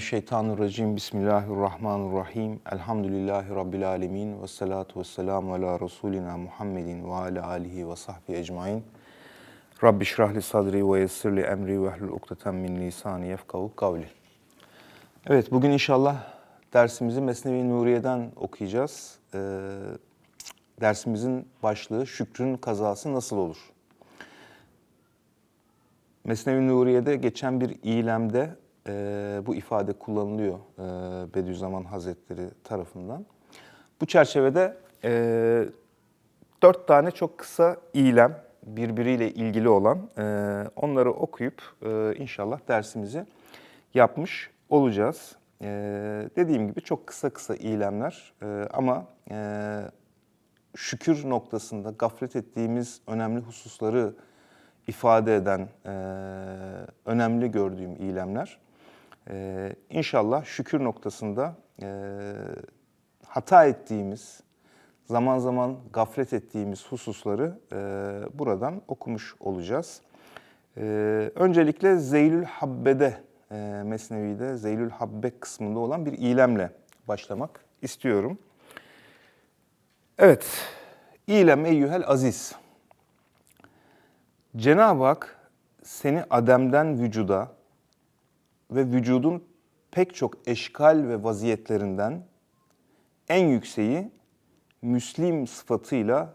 Mineşşeytanirracim. Bismillahirrahmanirrahim. Elhamdülillahi Rabbil alemin. Ve salatu ve selamu ala Resulina Muhammedin ve ala alihi ve sahbihi ecmain. Rabbi şrahli sadri ve yessirli emri ve ehlul ukdeten min lisani yefkahu kavli. Evet, bugün inşallah dersimizi Mesnevi Nuriye'den okuyacağız. Ee, dersimizin başlığı Şükrün kazası nasıl olur? Mesnevi Nuriye'de geçen bir ilemde e, bu ifade kullanılıyor e, Bediüzzaman Hazretleri tarafından. Bu çerçevede e, dört tane çok kısa ilem birbiriyle ilgili olan e, onları okuyup e, inşallah dersimizi yapmış olacağız. E, dediğim gibi çok kısa kısa ilemler e, ama e, şükür noktasında gaflet ettiğimiz önemli hususları ifade eden e, önemli gördüğüm ilemler. E, inşallah şükür noktasında e, hata ettiğimiz, zaman zaman gaflet ettiğimiz hususları e, buradan okumuş olacağız. E, öncelikle Zeylül Habbe'de, e, Mesnevi'de Zeylül Habbe kısmında olan bir ilemle başlamak istiyorum. Evet, İlem eyyühel aziz. Cenab-ı Hak seni Adem'den vücuda ve vücudun pek çok eşkal ve vaziyetlerinden en yükseği Müslim sıfatıyla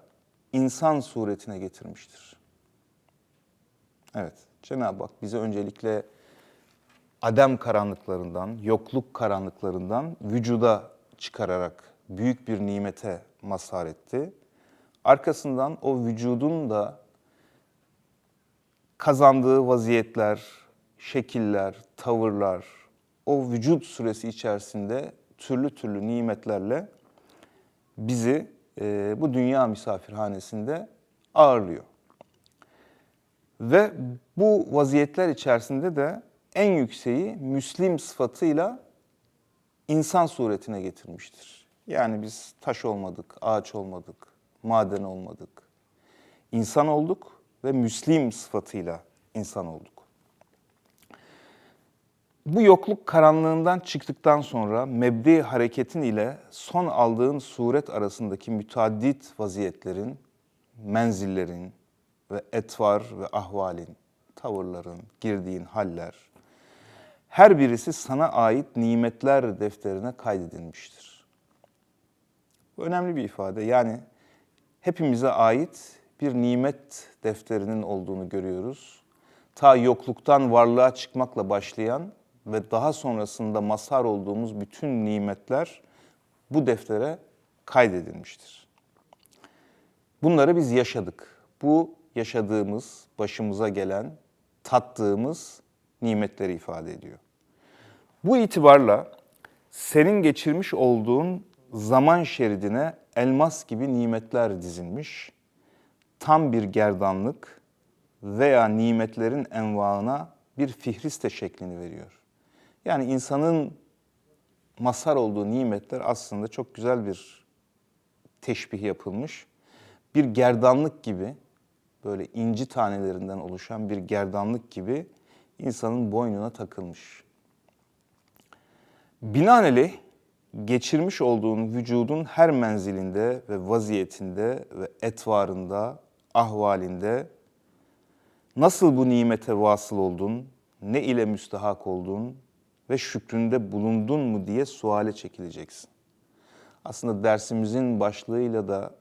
insan suretine getirmiştir. Evet, Cenab-ı Hak bize öncelikle Adem karanlıklarından, yokluk karanlıklarından vücuda çıkararak büyük bir nimete mazhar etti. Arkasından o vücudun da kazandığı vaziyetler, şekiller, tavırlar, o vücut süresi içerisinde türlü türlü nimetlerle bizi e, bu dünya misafirhanesinde ağırlıyor. Ve bu vaziyetler içerisinde de en yükseği Müslim sıfatıyla insan suretine getirmiştir. Yani biz taş olmadık, ağaç olmadık, maden olmadık. İnsan olduk ve Müslim sıfatıyla insan olduk. Bu yokluk karanlığından çıktıktan sonra mebdi hareketin ile son aldığın suret arasındaki müteaddit vaziyetlerin, menzillerin ve etvar ve ahvalin, tavırların, girdiğin haller, her birisi sana ait nimetler defterine kaydedilmiştir. Bu önemli bir ifade. Yani hepimize ait bir nimet defterinin olduğunu görüyoruz. Ta yokluktan varlığa çıkmakla başlayan ve daha sonrasında mazhar olduğumuz bütün nimetler bu deftere kaydedilmiştir. Bunları biz yaşadık. Bu yaşadığımız, başımıza gelen, tattığımız nimetleri ifade ediyor. Bu itibarla senin geçirmiş olduğun zaman şeridine elmas gibi nimetler dizilmiş, tam bir gerdanlık veya nimetlerin envaına bir fihriste şeklini veriyor. Yani insanın mazhar olduğu nimetler aslında çok güzel bir teşbih yapılmış. Bir gerdanlık gibi, böyle inci tanelerinden oluşan bir gerdanlık gibi insanın boynuna takılmış. Binaenaleyh geçirmiş olduğun vücudun her menzilinde ve vaziyetinde ve etvarında, ahvalinde nasıl bu nimete vasıl oldun, ne ile müstahak oldun ve şükründe bulundun mu diye suale çekileceksin. Aslında dersimizin başlığıyla da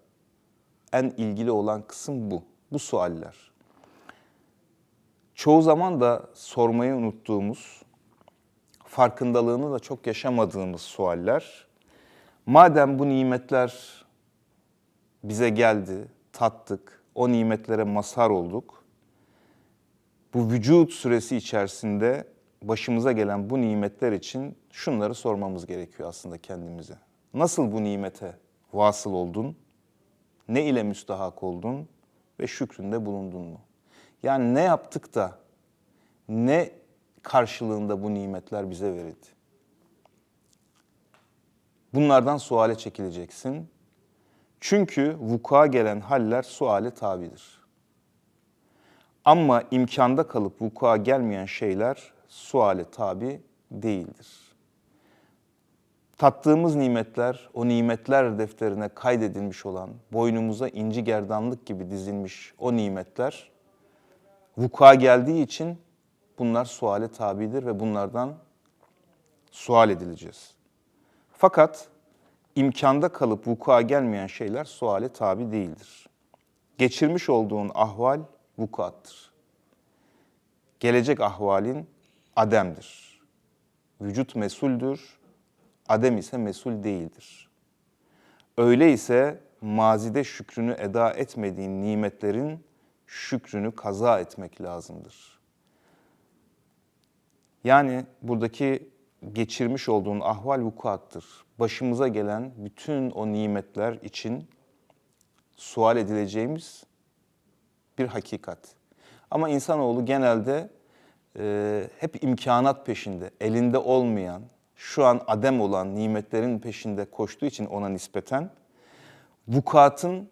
en ilgili olan kısım bu, bu sualler. Çoğu zaman da sormayı unuttuğumuz, farkındalığını da çok yaşamadığımız sualler. Madem bu nimetler bize geldi, tattık, o nimetlere mazhar olduk. Bu vücut süresi içerisinde başımıza gelen bu nimetler için şunları sormamız gerekiyor aslında kendimize. Nasıl bu nimete vasıl oldun? Ne ile müstahak oldun? Ve şükründe bulundun mu? Yani ne yaptık da, ne karşılığında bu nimetler bize verildi? Bunlardan suale çekileceksin. Çünkü vuku'a gelen haller suale tabidir. Ama imkanda kalıp vuku'a gelmeyen şeyler suale tabi değildir. tattığımız nimetler, o nimetler defterine kaydedilmiş olan, boynumuza inci gerdanlık gibi dizilmiş o nimetler vuku'a geldiği için bunlar suale tabidir ve bunlardan sual edileceğiz. Fakat imkanda kalıp vuku'a gelmeyen şeyler suale tabi değildir. Geçirmiş olduğun ahval vukuattır. Gelecek ahvalin ademdir. Vücut mesuldür, adem ise mesul değildir. Öyleyse mazide şükrünü eda etmediğin nimetlerin şükrünü kaza etmek lazımdır. Yani buradaki geçirmiş olduğun ahval vukuattır. Başımıza gelen bütün o nimetler için sual edileceğimiz bir hakikat. Ama insanoğlu genelde e, hep imkanat peşinde, elinde olmayan, şu an adem olan nimetlerin peşinde koştuğu için ona nispeten vukuatın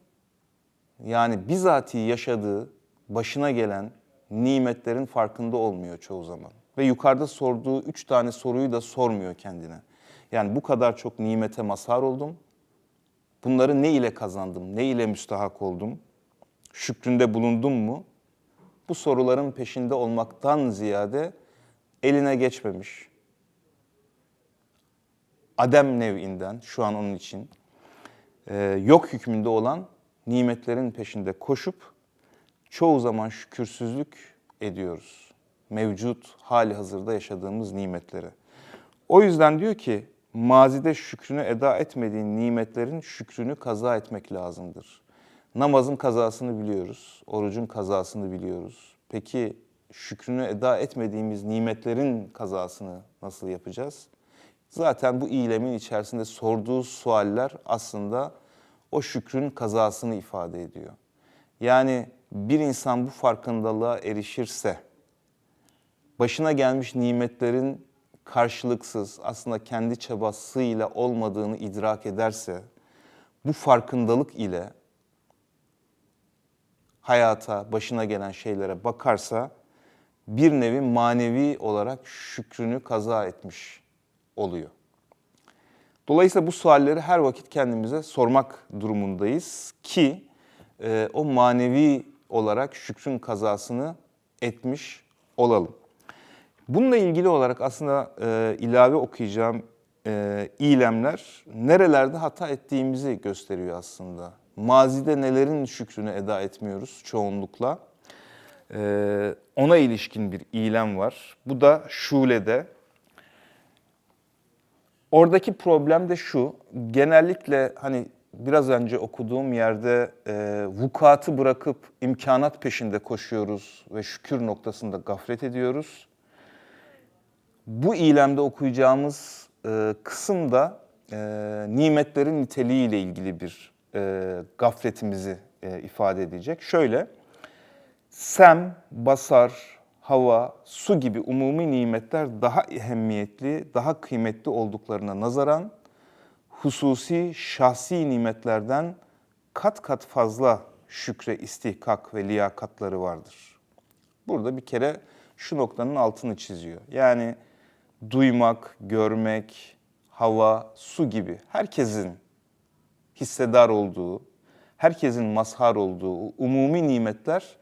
yani bizatihi yaşadığı, başına gelen nimetlerin farkında olmuyor çoğu zaman. Ve yukarıda sorduğu üç tane soruyu da sormuyor kendine. Yani bu kadar çok nimete mazhar oldum. Bunları ne ile kazandım, ne ile müstahak oldum? Şükründe bulundum mu? Bu soruların peşinde olmaktan ziyade eline geçmemiş. Adem nev'inden şu an onun için e, yok hükmünde olan nimetlerin peşinde koşup çoğu zaman şükürsüzlük ediyoruz. Mevcut hali hazırda yaşadığımız nimetlere. O yüzden diyor ki mazide şükrünü eda etmediğin nimetlerin şükrünü kaza etmek lazımdır. Namazın kazasını biliyoruz, orucun kazasını biliyoruz. Peki şükrünü eda etmediğimiz nimetlerin kazasını nasıl yapacağız? Zaten bu eylemin içerisinde sorduğu sualler aslında o şükrün kazasını ifade ediyor. Yani bir insan bu farkındalığa erişirse, başına gelmiş nimetlerin karşılıksız, aslında kendi çabasıyla olmadığını idrak ederse, bu farkındalık ile hayata, başına gelen şeylere bakarsa, bir nevi manevi olarak şükrünü kaza etmiş oluyor. Dolayısıyla bu sualleri her vakit kendimize sormak durumundayız ki e, o manevi olarak şükrün kazasını etmiş olalım. Bununla ilgili olarak aslında e, ilave okuyacağım e, ilemler nerelerde hata ettiğimizi gösteriyor aslında. Mazide nelerin şükrünü eda etmiyoruz çoğunlukla. E, ona ilişkin bir ilem var. Bu da Şule'de. Oradaki problem de şu, genellikle hani biraz önce okuduğum yerde e, vukuatı bırakıp imkanat peşinde koşuyoruz ve şükür noktasında gaflet ediyoruz. Bu ilemde okuyacağımız e, kısım da e, nimetlerin niteliğiyle ilgili bir e, gafletimizi e, ifade edecek. Şöyle, sem, basar, hava, su gibi umumi nimetler daha ehemmiyetli, daha kıymetli olduklarına nazaran hususi şahsi nimetlerden kat kat fazla şükre istihkak ve liyakatları vardır. Burada bir kere şu noktanın altını çiziyor. Yani duymak, görmek, hava, su gibi herkesin hissedar olduğu, herkesin mazhar olduğu umumi nimetler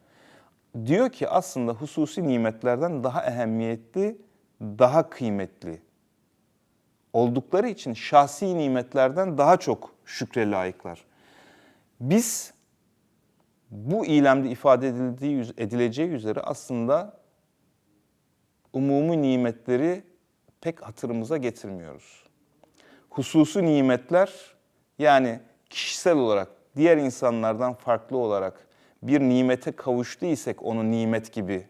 diyor ki aslında hususi nimetlerden daha ehemmiyetli, daha kıymetli oldukları için şahsi nimetlerden daha çok şükre layıklar. Biz bu ilemde ifade edildiği, edileceği üzere aslında umumi nimetleri pek hatırımıza getirmiyoruz. Hususi nimetler yani kişisel olarak diğer insanlardan farklı olarak bir nimete kavuştuysak onu nimet gibi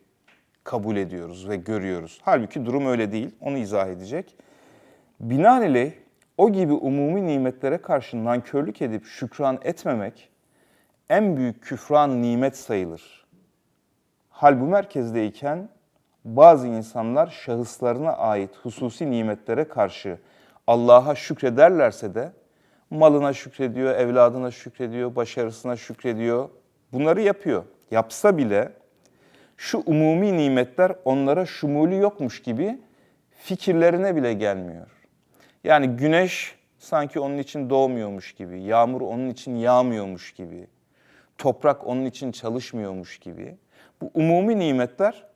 kabul ediyoruz ve görüyoruz. Halbuki durum öyle değil. Onu izah edecek. Binaenaleyh o gibi umumi nimetlere karşı nankörlük edip şükran etmemek en büyük küfran nimet sayılır. Hal bu merkezdeyken bazı insanlar şahıslarına ait hususi nimetlere karşı Allah'a şükrederlerse de malına şükrediyor, evladına şükrediyor, başarısına şükrediyor. Bunları yapıyor. Yapsa bile şu umumi nimetler onlara şumulü yokmuş gibi fikirlerine bile gelmiyor. Yani güneş sanki onun için doğmuyormuş gibi, yağmur onun için yağmıyormuş gibi, toprak onun için çalışmıyormuş gibi. Bu umumi nimetler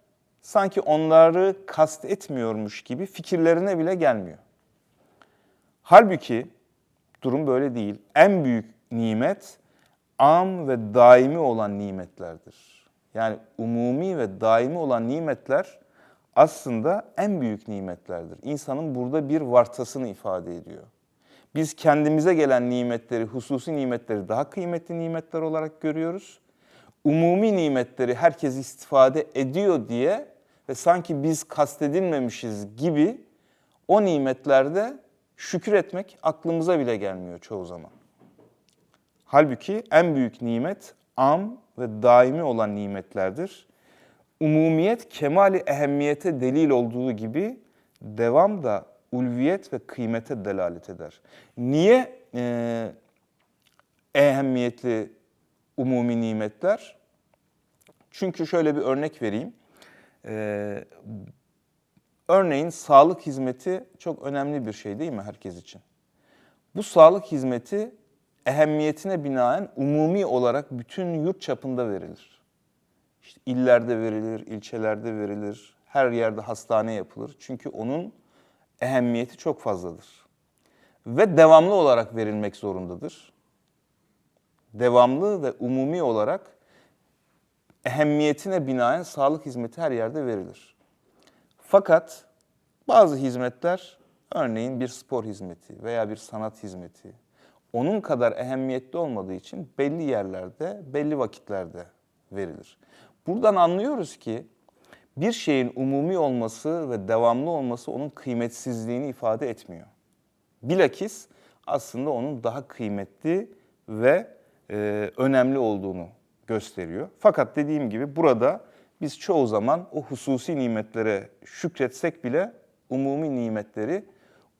sanki onları kast etmiyormuş gibi fikirlerine bile gelmiyor. Halbuki durum böyle değil. En büyük nimet am ve daimi olan nimetlerdir. Yani umumi ve daimi olan nimetler aslında en büyük nimetlerdir. İnsanın burada bir vartasını ifade ediyor. Biz kendimize gelen nimetleri, hususi nimetleri daha kıymetli nimetler olarak görüyoruz. Umumi nimetleri herkes istifade ediyor diye ve sanki biz kastedilmemişiz gibi o nimetlerde şükür etmek aklımıza bile gelmiyor çoğu zaman. Halbuki en büyük nimet am ve daimi olan nimetlerdir. Umumiyet kemali ehemmiyete delil olduğu gibi devam da ulviyet ve kıymete delalet eder. Niye e, ehemmiyetli umumi nimetler? Çünkü şöyle bir örnek vereyim. E, örneğin sağlık hizmeti çok önemli bir şey değil mi herkes için? Bu sağlık hizmeti ehemmiyetine binaen umumi olarak bütün yurt çapında verilir. İşte illerde verilir, ilçelerde verilir, her yerde hastane yapılır. Çünkü onun ehemmiyeti çok fazladır. Ve devamlı olarak verilmek zorundadır. Devamlı ve umumi olarak ehemmiyetine binaen sağlık hizmeti her yerde verilir. Fakat bazı hizmetler, örneğin bir spor hizmeti veya bir sanat hizmeti, onun kadar ehemmiyetli olmadığı için belli yerlerde, belli vakitlerde verilir. Buradan anlıyoruz ki bir şeyin umumi olması ve devamlı olması onun kıymetsizliğini ifade etmiyor. Bilakis aslında onun daha kıymetli ve e, önemli olduğunu gösteriyor. Fakat dediğim gibi burada biz çoğu zaman o hususi nimetlere şükretsek bile umumi nimetleri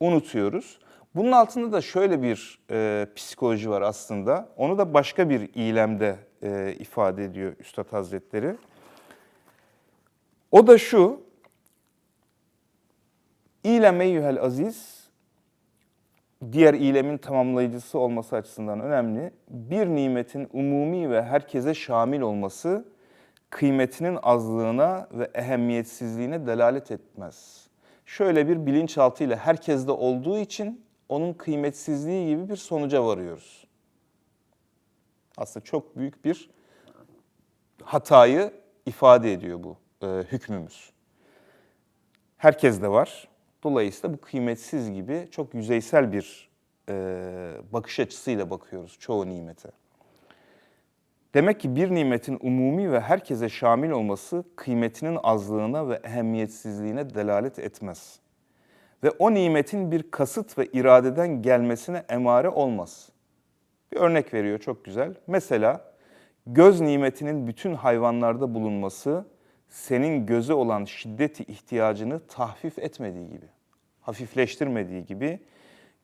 unutuyoruz. Bunun altında da şöyle bir e, psikoloji var aslında. Onu da başka bir ilemde e, ifade ediyor Üstad Hazretleri. O da şu, İlem eyyühel aziz, diğer ilemin tamamlayıcısı olması açısından önemli. Bir nimetin umumi ve herkese şamil olması, kıymetinin azlığına ve ehemmiyetsizliğine delalet etmez. Şöyle bir bilinçaltıyla herkeste olduğu için onun kıymetsizliği gibi bir sonuca varıyoruz. Aslında çok büyük bir hatayı ifade ediyor bu e, hükmümüz. Herkes de var. Dolayısıyla bu kıymetsiz gibi çok yüzeysel bir e, bakış açısıyla bakıyoruz çoğu nimete. Demek ki bir nimetin umumi ve herkese şamil olması kıymetinin azlığına ve ehemmiyetsizliğine delalet etmez. Ve o nimetin bir kasıt ve iradeden gelmesine emare olmaz. Bir örnek veriyor çok güzel. Mesela göz nimetinin bütün hayvanlarda bulunması senin göze olan şiddeti ihtiyacını tahfif etmediği gibi, hafifleştirmediği gibi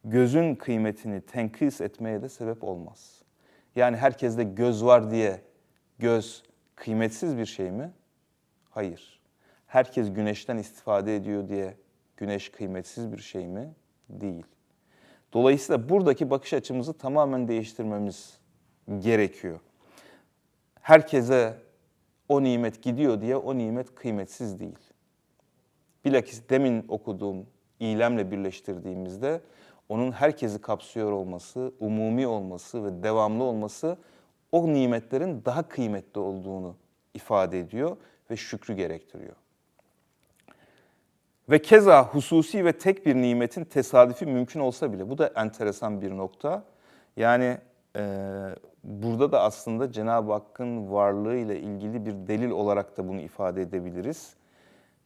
gözün kıymetini tenkis etmeye de sebep olmaz. Yani herkeste göz var diye göz kıymetsiz bir şey mi? Hayır. Herkes güneşten istifade ediyor diye güneş kıymetsiz bir şey mi? Değil. Dolayısıyla buradaki bakış açımızı tamamen değiştirmemiz gerekiyor. Herkese o nimet gidiyor diye o nimet kıymetsiz değil. Bilakis demin okuduğum ilemle birleştirdiğimizde onun herkesi kapsıyor olması, umumi olması ve devamlı olması o nimetlerin daha kıymetli olduğunu ifade ediyor ve şükrü gerektiriyor. Ve keza hususi ve tek bir nimetin tesadüfi mümkün olsa bile bu da enteresan bir nokta. Yani e, burada da aslında Cenab-ı Hakk'ın varlığı ile ilgili bir delil olarak da bunu ifade edebiliriz.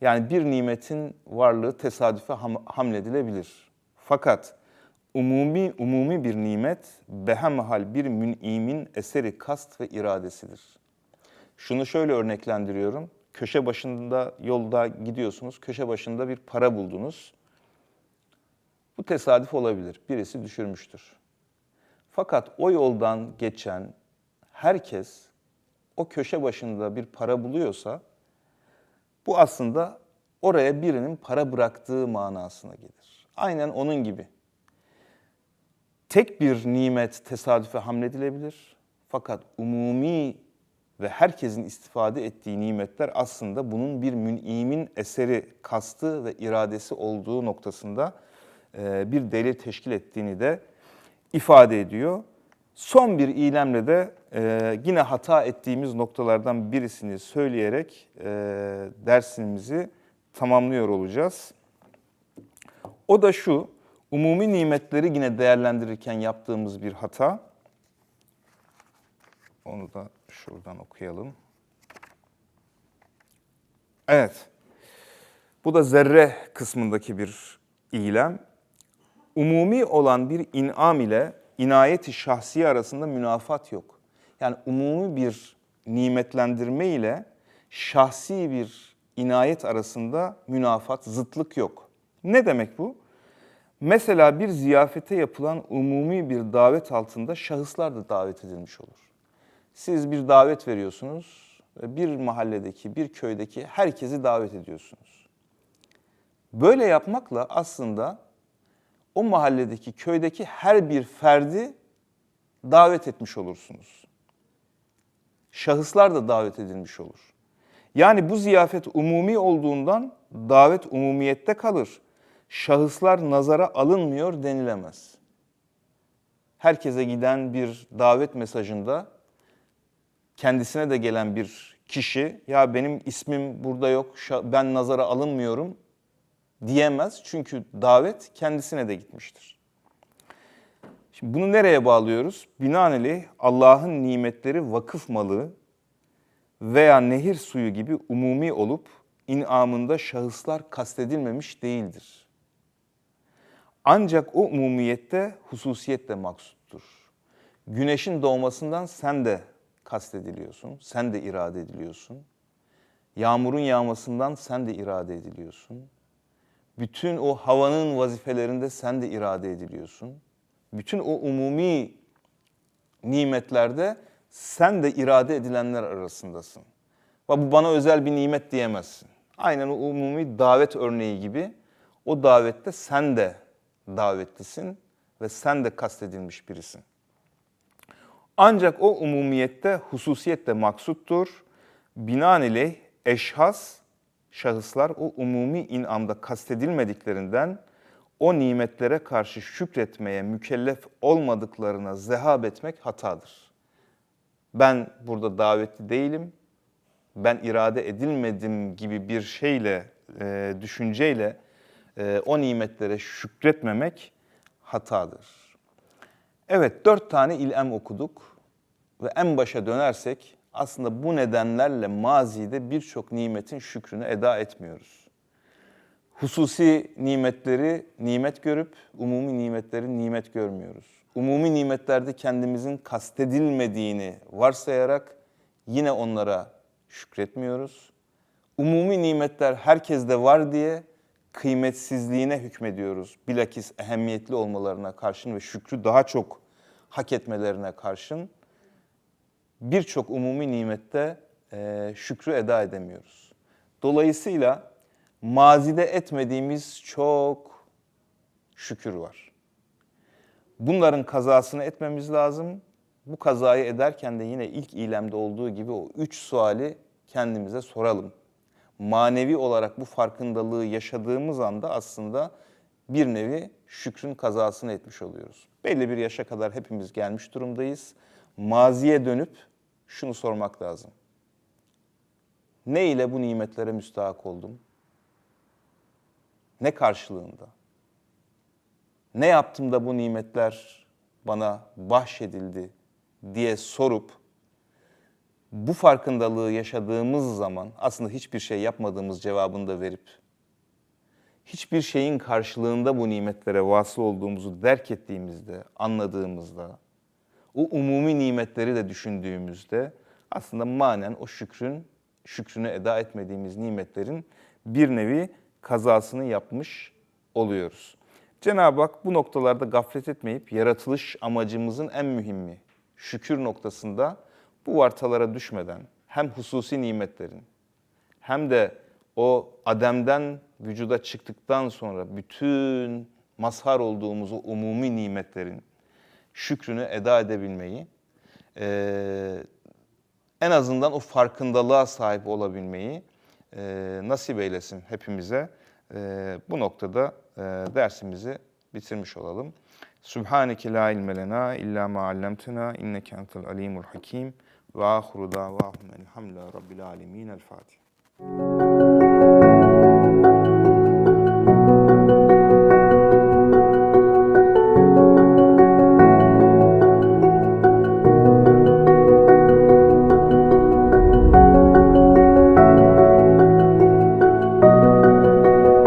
Yani bir nimetin varlığı tesadüfe ham, hamledilebilir. Fakat umumi umumi bir nimet behemhal bir mün'imin eseri kast ve iradesidir. Şunu şöyle örneklendiriyorum. Köşe başında yolda gidiyorsunuz, köşe başında bir para buldunuz. Bu tesadüf olabilir. Birisi düşürmüştür. Fakat o yoldan geçen herkes o köşe başında bir para buluyorsa bu aslında oraya birinin para bıraktığı manasına gelir. Aynen onun gibi. Tek bir nimet tesadüfe hamledilebilir. Fakat umumi ve herkesin istifade ettiği nimetler aslında bunun bir mün'imin eseri, kastı ve iradesi olduğu noktasında e, bir delil teşkil ettiğini de ifade ediyor. Son bir ilemle de e, yine hata ettiğimiz noktalardan birisini söyleyerek e, dersimizi tamamlıyor olacağız. O da şu, umumi nimetleri yine değerlendirirken yaptığımız bir hata. Onu da şuradan okuyalım. Evet. Bu da zerre kısmındaki bir ilem. Umumi olan bir inam ile inayeti şahsiye arasında münafat yok. Yani umumi bir nimetlendirme ile şahsi bir inayet arasında münafat, zıtlık yok. Ne demek bu? Mesela bir ziyafete yapılan umumi bir davet altında şahıslar da davet edilmiş olur. Siz bir davet veriyorsunuz ve bir mahalledeki, bir köydeki herkesi davet ediyorsunuz. Böyle yapmakla aslında o mahalledeki, köydeki her bir ferdi davet etmiş olursunuz. Şahıslar da davet edilmiş olur. Yani bu ziyafet umumi olduğundan davet umumiyette kalır. Şahıslar nazara alınmıyor denilemez. Herkese giden bir davet mesajında kendisine de gelen bir kişi ya benim ismim burada yok, ben nazara alınmıyorum diyemez. Çünkü davet kendisine de gitmiştir. Şimdi bunu nereye bağlıyoruz? Binaenaleyh Allah'ın nimetleri vakıf malı veya nehir suyu gibi umumi olup inamında şahıslar kastedilmemiş değildir. Ancak o umumiyette hususiyet de maksuttur. Güneşin doğmasından sen de kastediliyorsun, sen de irade ediliyorsun. Yağmurun yağmasından sen de irade ediliyorsun. Bütün o havanın vazifelerinde sen de irade ediliyorsun. Bütün o umumi nimetlerde sen de irade edilenler arasındasın. Ve bu bana özel bir nimet diyemezsin. Aynen o umumi davet örneği gibi o davette sen de davetlisin ve sen de kastedilmiş birisin. Ancak o umumiyette hususiyet de maksuttur. Binaenaleyh eşhas, şahıslar o umumi inamda kastedilmediklerinden o nimetlere karşı şükretmeye mükellef olmadıklarına zehab etmek hatadır. Ben burada davetli değilim, ben irade edilmedim gibi bir şeyle, e, düşünceyle e, o nimetlere şükretmemek hatadır. Evet, dört tane ilem okuduk ve en başa dönersek aslında bu nedenlerle mazide birçok nimetin şükrünü eda etmiyoruz. Hususi nimetleri nimet görüp umumi nimetleri nimet görmüyoruz. Umumi nimetlerde kendimizin kastedilmediğini varsayarak yine onlara şükretmiyoruz. Umumi nimetler herkeste var diye kıymetsizliğine hükmediyoruz. Bilakis ehemmiyetli olmalarına karşın ve şükrü daha çok hak etmelerine karşın birçok umumi nimette e, şükrü eda edemiyoruz. Dolayısıyla mazide etmediğimiz çok şükür var. Bunların kazasını etmemiz lazım. Bu kazayı ederken de yine ilk ilemde olduğu gibi o üç suali kendimize soralım. Manevi olarak bu farkındalığı yaşadığımız anda aslında bir nevi şükrün kazasını etmiş oluyoruz. Belli bir yaşa kadar hepimiz gelmiş durumdayız. Maziye dönüp şunu sormak lazım. Ne ile bu nimetlere müstahak oldum? Ne karşılığında? Ne yaptım da bu nimetler bana bahşedildi diye sorup bu farkındalığı yaşadığımız zaman aslında hiçbir şey yapmadığımız cevabını da verip hiçbir şeyin karşılığında bu nimetlere vasıl olduğumuzu derk ettiğimizde, anladığımızda, o umumi nimetleri de düşündüğümüzde aslında manen o şükrün, şükrünü eda etmediğimiz nimetlerin bir nevi kazasını yapmış oluyoruz. Cenab-ı Hak bu noktalarda gaflet etmeyip yaratılış amacımızın en mühimi şükür noktasında bu vartalara düşmeden hem hususi nimetlerin hem de o Adem'den vücuda çıktıktan sonra bütün mazhar olduğumuz o umumi nimetlerin şükrünü eda edebilmeyi, e, en azından o farkındalığa sahip olabilmeyi e, nasip eylesin hepimize. E, bu noktada e, dersimizi bitirmiş olalım. Subhaneke la ilme lena illa ma allamtena inneke entel alimul hakim ve ahiru davahum elhamdülillahi rabbil alemin. El Fatiha.